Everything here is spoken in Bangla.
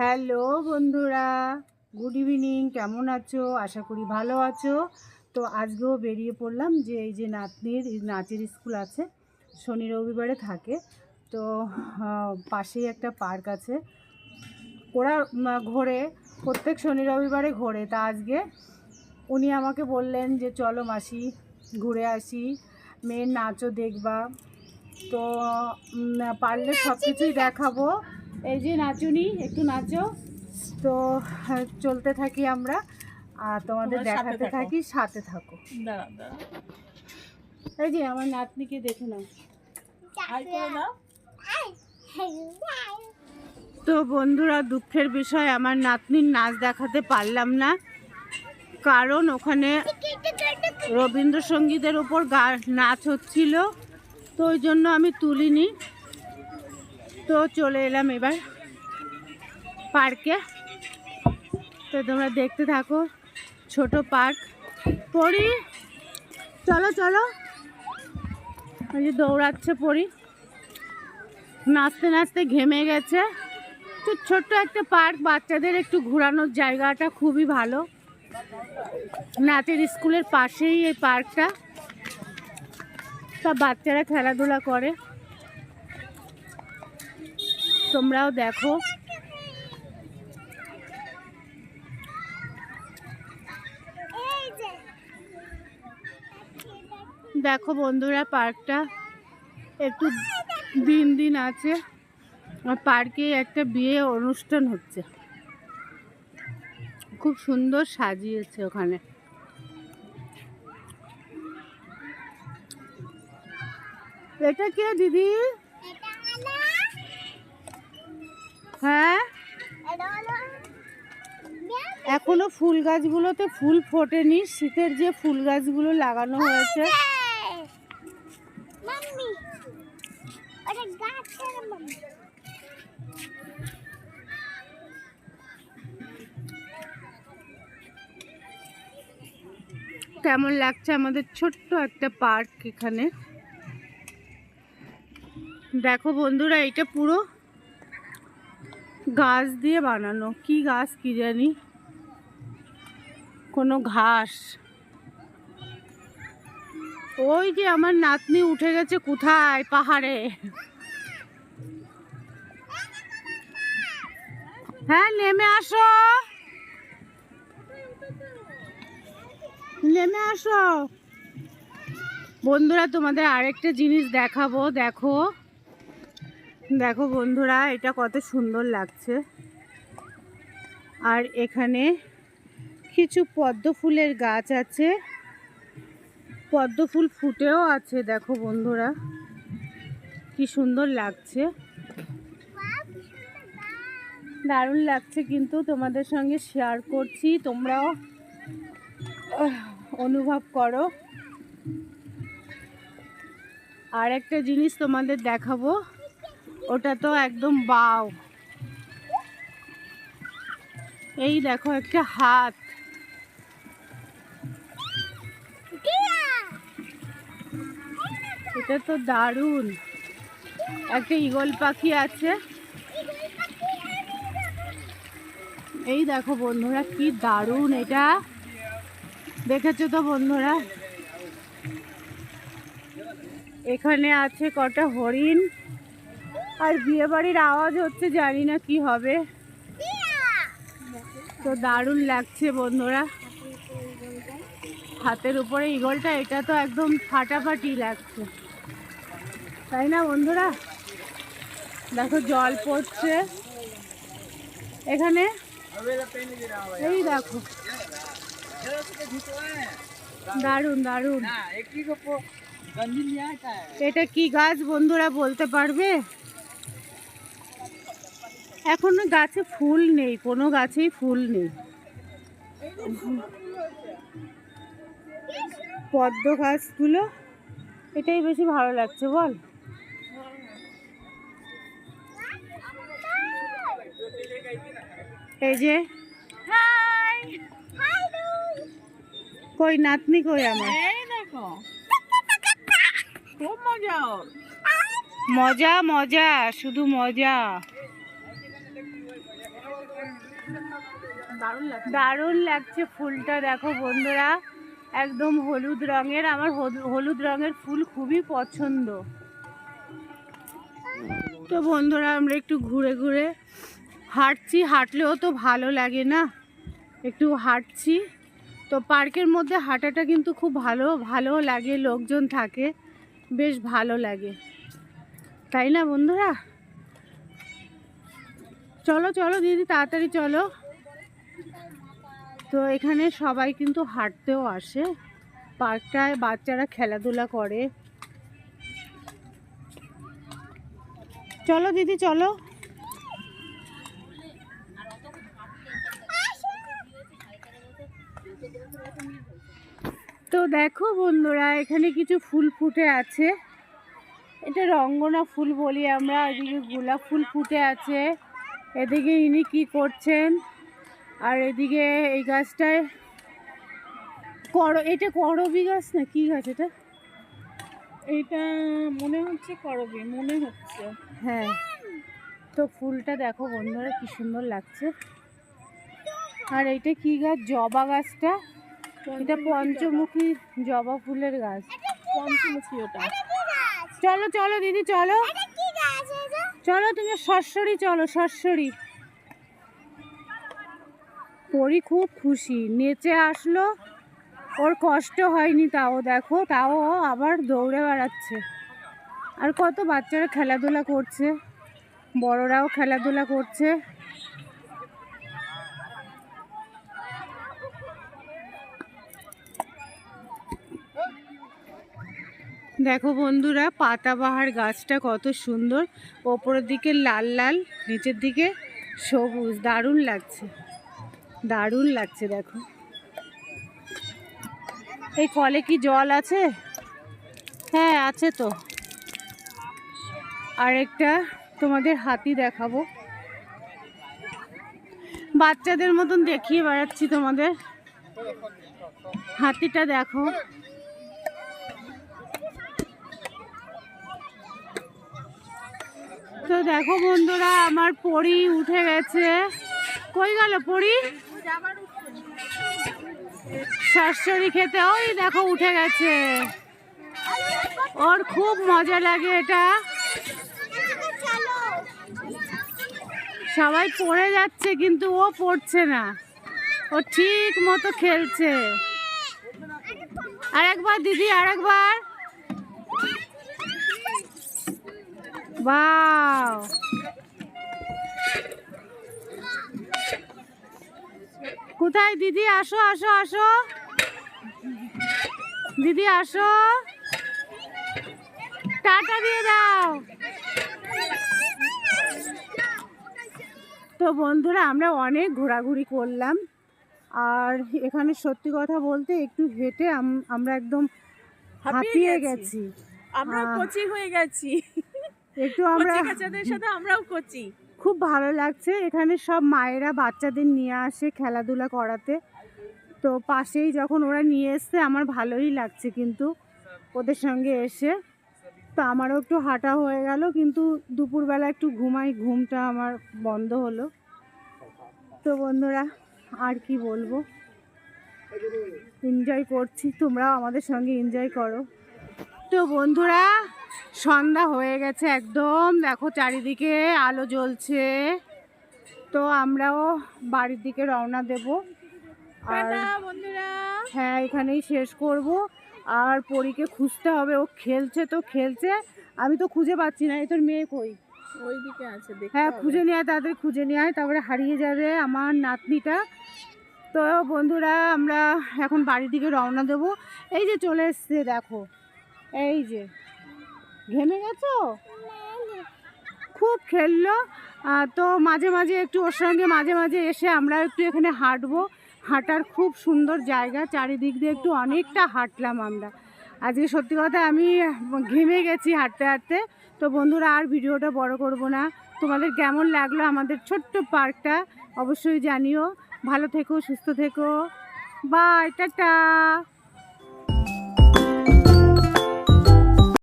হ্যালো বন্ধুরা, গুড ইভিনিং, কেমন আছো? আশা করি ভালো আছো। তো আজকেও বেরিয়ে পড়লাম যে এই যে নাতনির, নাচের স্কুল আছে, শনি রবিবারে থাকে। তো পাশেই একটা পার্ক আছে। ওরা ঘোরে, প্রত্যেক শনি রবিবারে ঘোরে। তা আজকে উনি আমাকে বললেন যে, চলো মাসি, ঘুরে আসি, মেয়ের নাচও দেখবা। তো পারলে সব কিছুই দেখাবো। এই যে নাচুনি একটু নাচো। তো চলতে থাকি আমরা। আর তোমাদের দেখাতে থাকি। সাথে থাকো। এই যে আমার নাতনিকে দেখে নাও। তো বন্ধুরা দুঃখের বিষয় আমার নাতনির নাচ দেখাতে পারলাম না। কারণ ওখানে রবীন্দ্রসঙ্গীতের ওপর গা নাচ হচ্ছিল। তো ওই জন্য আমি তুলিনি। তো চলে এলাম এবার পার্কে। তো তোমরা দেখতে থাকো, ছোট পার্ক। পড়ি চলো চলো। ওই যে দৌড়াচ্ছে পড়ি নাচতে নাচতে ঘেমে গেছে। তো ছোট্ট একটা পার্ক, বাচ্চাদের একটু ঘোরানোর জায়গাটা খুবই ভালো। নাচের স্কুলের পাশেই এই পার্কটা। তা বাচ্চারা খেলাধুলা করে। তোমরাও দেখো। দেখো বন্ধুরা, পার্কটা একটু দিন দিন আছে, আর পার্কে একটা বিয়ে অনুষ্ঠান হচ্ছে। খুব সুন্দর সাজিয়েছে ওখানে। এটা কে দিদি? হ্যাঁ? এখনও ফুল গাছগুলোতে ফুল ফোটেনি। শীতের যে ফুল গাছগুলো লাগানো হয়েছে। কেমন লাগছে আমাদের ছোট্ট একটা পার্ক এখানে? দেখো বন্ধুরা এটা পুরো গাছ দিয়ে বানানো। কি গাছ কি জানি? কোনো ঘাস। ওই যে আমার নাতনি উঠে গেছে কোথায়? পাহাড়ে। হ্যাঁ নেমে আসো। নেমে আসো। বন্ধুরা, তোমাদের আরেকটা জিনিস দেখাবো। দেখো। দেখো বন্ধুরা, এটা কত সুন্দর লাগছে। আর এখানে কিছু পদ্ম ফুলের গাছ আছে। পদ্ম ফুল ফুটেও আছে, দেখো বন্ধুরা। কি সুন্দর লাগছে। দারুণ লাগছে কিন্তু তোমাদের সঙ্গে শেয়ার করছি। তোমরাও অনুভব করো। আর একটা জিনিস তোমাদের দেখাবো। ওটা তো একদম বাও এই দেখো একটা হাত। এটা তো দারুণ। একটা ঈগল পাখি আছে। এই দেখো বন্ধুরা কি দারুণ এটা। দেখেছ তো বন্ধুরা? এখানে আছে কটা হরিণ। আর বিয়ে বাড়ির আওয়াজ হচ্ছে জানি না কি হবে। তো দারুণ লাগছে বন্ধুরা। হাতের উপরে ইগলটা এটা তো একদম ফাটাফাটি লাগছে। তাই না বন্ধুরা? দেখো জল পড়ছে। এখানে? এই দেখো। দারুণ দারুণ। এটা কি গাছ বন্ধুরা বলতে পারবে? এখনও গাছে ফুল নেই কোনো গাছেই ফুল নেই। পদ্ম গাছগুলো এটাই বেশি ভালো লাগছে বল। এই যে কই নাতনি কই আমার? মজা মজা শুধু মজা। দারুণ লাগছে। ফুলটা, দেখো বন্ধুরা, একদম হলুদ রঙের। আমার হলু- হলুদ রঙের ফুল খুবই পছন্দ। তো বন্ধুরা, আমরা একটু ঘুরে ঘুরে হাঁটছি। হাঁটলেও তো ভালো লাগে না। একটু হাঁটছি। তো পার্কের মধ্যে হাঁটাটা কিন্তু খুব ভালো ভালো লাগে, লোকজন থাকে, বেশ ভালো লাগে। তাই না বন্ধুরা? চলো চলো, দিদি, তাড়াতাড়ি চলো। তো এখানে সবাই কিন্তু হাঁটতেও আসে। পার্কটায় বাচ্চারা খেলাধুলা করে। চলো দিদি, চলো। তো দেখো বন্ধুরা, এখানে কিছু ফুল ফুটে আছে। এটা রঙ্গনা ফুল বলি আমরা এদিকে গোলাপ ফুল ফুটে আছে। এদিকে ইনি কি করছেন? আর এদিকে এই গাছটায় কর এটা করবি গাছ না কি গাছ এটা? এটা মনে হচ্ছে করবে মনে হচ্ছে। হ্যাঁ। তো ফুলটা দেখো বন্ধুরা কি সুন্দর লাগছে। আর এইটা কি গাছ? জবা গাছটা। এটা পঞ্চমুখী জবা ফুলের গাছ। পঞ্চমুখী ওটা। চলো চলো দিদি চলো। চলো তুমি সরসরি চলো সরসরি পরি খুব খুশি। নেচে আসলো, ওর কষ্ট হয়নি তাও, দেখো, তাও আবার দৌড়ে বেড়াচ্ছে। আর কত বাচ্চারা খেলাধুলা করছে, বড়রাও খেলাধুলা করছে। দেখো বন্ধুরা, পাতাবাহার গাছটা কত সুন্দর, ওপরের দিকে লাল লাল, নিচের দিকে সবুজ, দারুণ লাগছে। দারুণ লাগছে, দেখো। এই কলে কি জল আছে? হ্যাঁ আছে তো। আর একটা তোমাদের হাতি দেখাবো। বাচ্চাদের মতন দেখিয়ে বেড়াচ্ছি তোমাদের। হাতিটা দেখো। তো দেখো বন্ধুরা, আমার পরি উঠে গেছে। কই গেল পরি? শাশুড়ি খেতে, ওই দেখো উঠে গেছে। ওর খুব মজা লাগে এটা। সবাই পড়ে যাচ্ছে, কিন্তু ও পড়ছে না। ও ঠিক মতো খেলছে। আরেকবার দিদি, আরেকবার। বাও কোথায় দিদি? আসো আসো আসো। দিদি আসো। টাটা দিয়ে দাও। তো বন্ধুরা আমরা অনেক ঘোরাঘুরি করলাম। আর এখানে সত্যি কথা বলতে একটু হেঁটে আম- আমরা একদম হাঁপিয়ে গেছি। আমরা। কচি হয়ে গেছি। একটু আমরা কচি কাচাদের সাথে আমরাও কচি। খুব ভালো লাগছে। এখানে সব মায়েরা বাচ্চাদের নিয়ে আসে খেলাধুলা করাতে। তো পাশেই যখন ওরা নিয়ে এসছে, আমার ভালোই লাগছে কিন্তু ওদের সঙ্গে এসে। তো আমারও একটু হাঁটা হয়ে গেল, কিন্তু দুপুরবেলা একটু ঘুমাই, ঘুমটা আমার বন্ধ হলো। তো বন্ধুরা, আর কি বলব? এনজয় করছি, তোমরাও আমাদের সঙ্গে এনজয় করো। তো বন্ধুরা, সন্ধ্যা হয়ে গেছে একদম। দেখো চারিদিকে আলো জ্বলছে। তো আমরাও বাড়ির দিকে রওনা দেব। আর হ্যাঁ এখানেই শেষ করব। আর পরীকে খুঁজতে হবে ও খেলছে তো খেলছে। আমি তো খুঁজে পাচ্ছি না এই তোর মেয়ে কই? ওইদিকে আছে হ্যাঁ খুঁজে নিয়ে আয় তাড়াতাড়ি খুঁজে নিয়ে আয় তারপরে হারিয়ে যাবে আমার নাতনিটা। তো বন্ধুরা আমরা এখন বাড়ির দিকে রওনা দেব। এই যে চলে এসছে দেখো। এই যে। ঘেমে গেছো? খুব খেললো। তো মাঝে মাঝে একটু ওর সঙ্গে মাঝে মাঝে এসে আমরা একটু এখানে হাঁটবো। হাঁটার খুব সুন্দর জায়গা, চারিদিক দিয়ে একটু অনেকটা হাঁটলাম আমরা। আজকে সত্যি কথা আমি ঘেমে গেছি হাঁটতে হাঁটতে। তো বন্ধুরা, আর ভিডিওটা বড় করব না। তোমাদের কেমন লাগল আমাদের ছোট্ট পার্কটা অবশ্যই জানিও। ভালো থেকো, সুস্থ থেকো। Bye, tata.